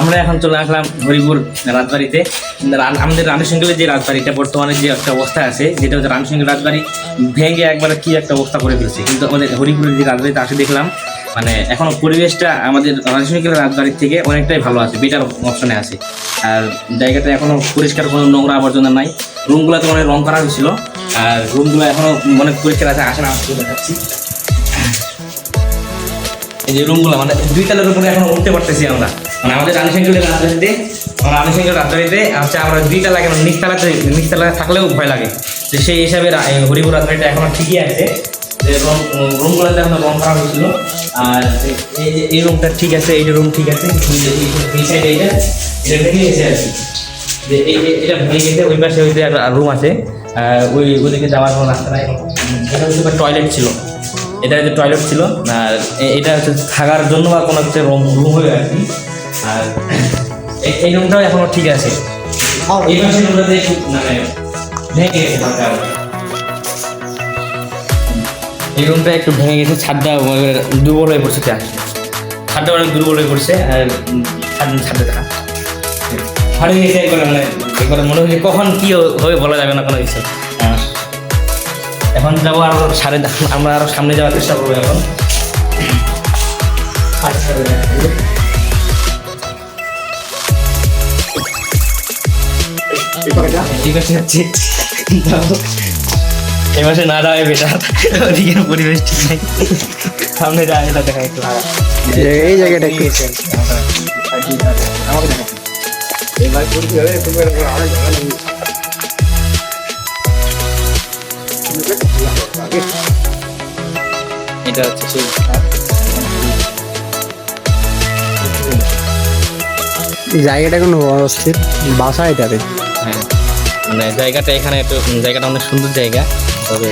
আমরা এখন চলে আসলাম হরিপুর রাজবাড়িতে। আমাদের রানীশঙ্করের যে রাজবাড়িটা, বর্তমানে যে একটা অবস্থা আছে, যেটা হচ্ছে রানীশঙ্কর রাজবাড়ি ভেঙে একবার কি একটা অবস্থা করে ফেলছে। কিন্তু আমাদের হরিপুরের যে রাজবাড়িতে আসে দেখলাম মানে এখনও পরিবেশটা আমাদের রানীশঙ্করের রাজবাড়ির থেকে অনেকটাই ভালো আছে বেটার অপশনে আছে। আর জায়গাটা এখনও পরিষ্কার, কোনো নোংরা আবর্জনা নাই। রুমগুলোতে অনেক রং করা হয়েছিল। আর রুমগুলো এখনও অনেক পরিষ্কার আছে, আসেন না দেখাচ্ছি। এই যে রুমগুলো মানে দুই তলার উপরে এখন উঠতে পারতেছি আমরা। মানে আমাদের রানীশঙ্করের রাজবাড়িতে আমরা রানীশঙ্কর রাজবাড়িতে হচ্ছে আমরা দুই তলা কেন নিচতলাতে নিচতলা থাকলেও ভয় লাগে। যে সেই হিসাবে হরিপুর রাজবাড়িটা এখন ঠিকই আছে। রুম রুমগুলোতে এখন রং করা হয়েছিল। আর এই- এই রুমটা ঠিক আছে, এই রুম ঠিক আছে এই সাইডে এইটা, এটা ভেঙে গেছে আর কি। যে এই এটা ভেঙে গেছে, ওই পাশে ওই যে রুম আছে। ওই ওদিকে যাওয়ার কোনো রাস্তা নাই এটা হচ্ছে টয়লেট ছিল। এটা হচ্ছে টয়লেট ছিল। আর এটা হচ্ছে থাকার জন্য বা কোনো একটা রুম রুম হয়ে আর কি আর এই- এই রুমটাও এখনও ঠিক আছে। এই পাশের রুমটাতে একটু মানে ভেঙে গেছে। এই রুমটা একটু ভেঙে গেছে ছাদটা দুর্বল হয়ে পড়ছে চাষ ছাদটা অনেক দুর্বল হয়ে পড়ছে আর ছাদে থাকা হারিয়ে গেছে একবার মানে একবার মনে হচ্ছে কখন কি হবে বলা যাবে না কোনো কিছু। আহ, এখন যাব আরও সাড়ে আমরা আরও সামনে যাওয়ার চেষ্টা করব এখন। ঠিক আছে যাচ্ছি। এই মাসে না যাওয়াই বেটার ওদিকের পরিবেশ ঠিক নেই। সামনে এটা দেখা একটু। এই জায়গাটা একটু এটা হচ্ছে সেই জায়গাটা কোনো অস্থির। বাসা এটাতে। হ্যাঁ মানে জায়গাটা এখানে একটু জায়গাটা অনেক সুন্দর জায়গা তবে